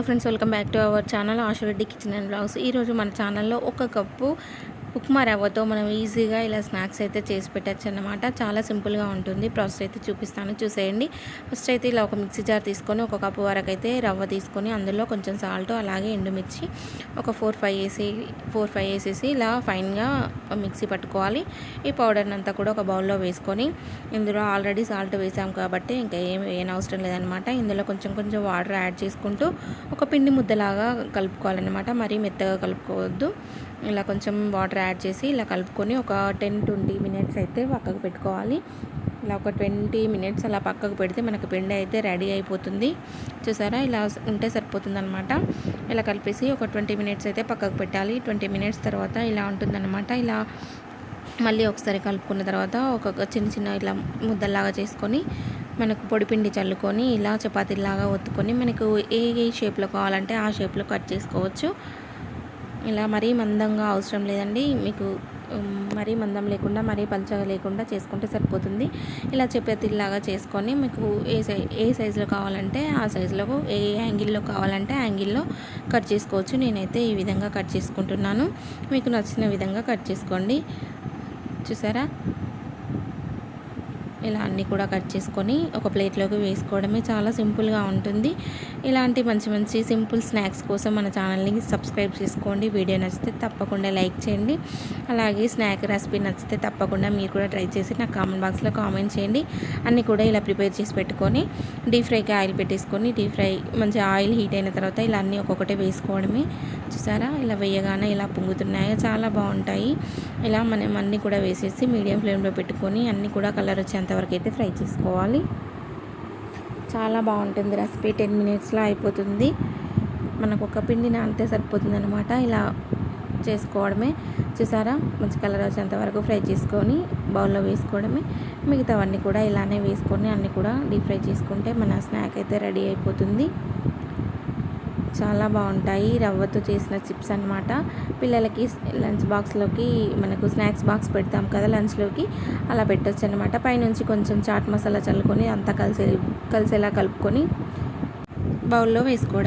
Hello friends welcome back to our channel Ashu Reddy kitchen and blogs ఈరోజు మన ఛానల్లో ఒక కప్పు ఉప్మా రవ్వతో మనం ఈజీగా ఇలా స్నాక్స్ అయితే చేసి పెట్టచ్చు అనమాట చాలా సింపుల్గా ఉంటుంది. ప్రాసెస్ అయితే చూపిస్తాను. చూసేయండి. ఫస్ట్ అయితే ఇలా ఒక మిక్సీ జార్ తీసుకొని ఒక కప్పు వరకు అయితే రవ్వ తీసుకొని అందులో కొంచెం సాల్ట్ అలాగే ఎండుమిర్చి ఒక ఫోర్ ఫైవ్ వేసి ఫోర్ ఫైవ్ వేసేసి ఇలా ఫైన్గా మిక్సీ పట్టుకోవాలి. ఈ పౌడర్ని అంతా కూడా ఒక బౌల్లో వేసుకొని ఇందులో ఆల్రెడీ సాల్ట్ వేసాం కాబట్టి ఇంకా ఏం వేయని అవసరం లేదనమాట ఇందులో కొంచెం కొంచెం వాటర్ యాడ్ చేసుకుంటూ ఒక పిండి ముద్దలాగా కలుపుకోవాలన్నమాట. మరీ మెత్తగా కలుపుకోవద్దు. ఇలా కొంచెం వాటర్ యాడ్ చేసి ఇలా కలుపుకొని ఒక టెన్ ట్వంటీ మినిట్స్ అయితే పక్కకు పెట్టుకోవాలి. ఇలా ఒక ట్వంటీ మినిట్స్ అలా పక్కకు పెడితే మనకు పిండి అయితే రెడీ అయిపోతుంది. చూసారా? ఇలా ఉంటే సరిపోతుంది అనమాట ఇలా కలిపేసి ఒక ట్వంటీ మినిట్స్ అయితే పక్కకు పెట్టాలి. ట్వంటీ మినిట్స్ తర్వాత ఇలా ఉంటుందన్నమాట. ఇలా మళ్ళీ ఒకసారి కలుపుకున్న తర్వాత ఒక చిన్న చిన్న ఇలా ముద్దలాగా చేసుకొని మనకు పొడిపిండి చల్లుకొని ఇలా చపాతీలాగా ఒత్తుకొని మనకు ఏ ఏ షేప్లో కావాలంటే ఆ షేప్లో కట్ చేసుకోవచ్చు. ఇలా మరీ మందంగా అవసరం లేదండి. మీకు మరీ మందం లేకుండా మరీ పలచగా లేకుండా చేసుకుంటే సరిపోతుంది. ఇలా చపాతీలాగా చేసుకొని మీకు ఏ సై ఏ సైజులో కావాలంటే ఆ సైజులో ఏ యాంగిల్లో కావాలంటే యాంగిల్లో కట్ చేసుకోవచ్చు. నేనైతే ఈ విధంగా కట్ చేసుకుంటున్నాను. మీకు నచ్చిన విధంగా కట్ చేసుకోండి. చూసారా? ఇలా అన్నీ కూడా కట్ చేసుకొని ఒక ప్లేట్లోకి వేసుకోవడమే చాలా సింపుల్గా ఉంటుంది. ఇలాంటి మంచి మంచి సింపుల్ స్నాక్స్ కోసం మన ఛానల్ని సబ్స్క్రైబ్ చేసుకోండి. వీడియో నచ్చితే తప్పకుండా లైక్ చేయండి. అలాగే స్నాక్ రెసిపీ నచ్చితే తప్పకుండా మీరు కూడా ట్రై చేసి నాకు కామెంట్ బాక్స్లో కామెంట్ చేయండి. అన్నీ కూడా ఇలా ప్రిపేర్ చేసి పెట్టుకొని డీప్ ఫ్రైకి ఆయిల్ పెట్టేసుకొని డీప్ ఫ్రై మంచి ఆయిల్ హీట్ అయిన తర్వాత ఇలా అన్నీ ఒక్కొక్కటి వేసుకోవడమే. చూసారా? ఇలా వేయగానే ఇలా పొంగుతున్నాయి చాలా బాగుంటాయి. ఇలా మనం అన్నీ కూడా వేసేసి మీడియం ఫ్లేమ్లో పెట్టుకొని అన్నీ కూడా కలర్ వచ్చేంత వరకు అయితే ఫ్రై చేసుకోవాలి. చాలా బాగుంటుంది రెసిపీ. టెన్ మినిట్స్లో అయిపోతుంది. మనకు ఒక పిండి నానితే సరిపోతుంది అనమాట ఇలా చేసుకోవడమే. చూసారా? మంచి కలర్ వచ్చేంత వరకు ఫ్రై చేసుకొని బౌల్లో వేసుకోవడమే. మిగతావన్నీ కూడా ఇలానే వేసుకొని అన్నీ కూడా డీప్ ఫ్రై చేసుకుంటే మన స్నాక్ అయితే రెడీ అయిపోతుంది. చాలా బాగుంటాయి. రవ్వతో చేసిన చిప్స్ అనమాట పిల్లలకి లంచ్ బాక్స్లోకి మనకు స్నాక్స్ బాక్స్ పెడతాం కదా లంచ్లోకి అలా పెట్టచ్చు అనమాట పైనుంచి కొంచెం చాట్ మసాలా చల్లుకొని అంతా కలిసే కలిసేలా కలుపుకొని బౌల్లో వేసుకోవడం.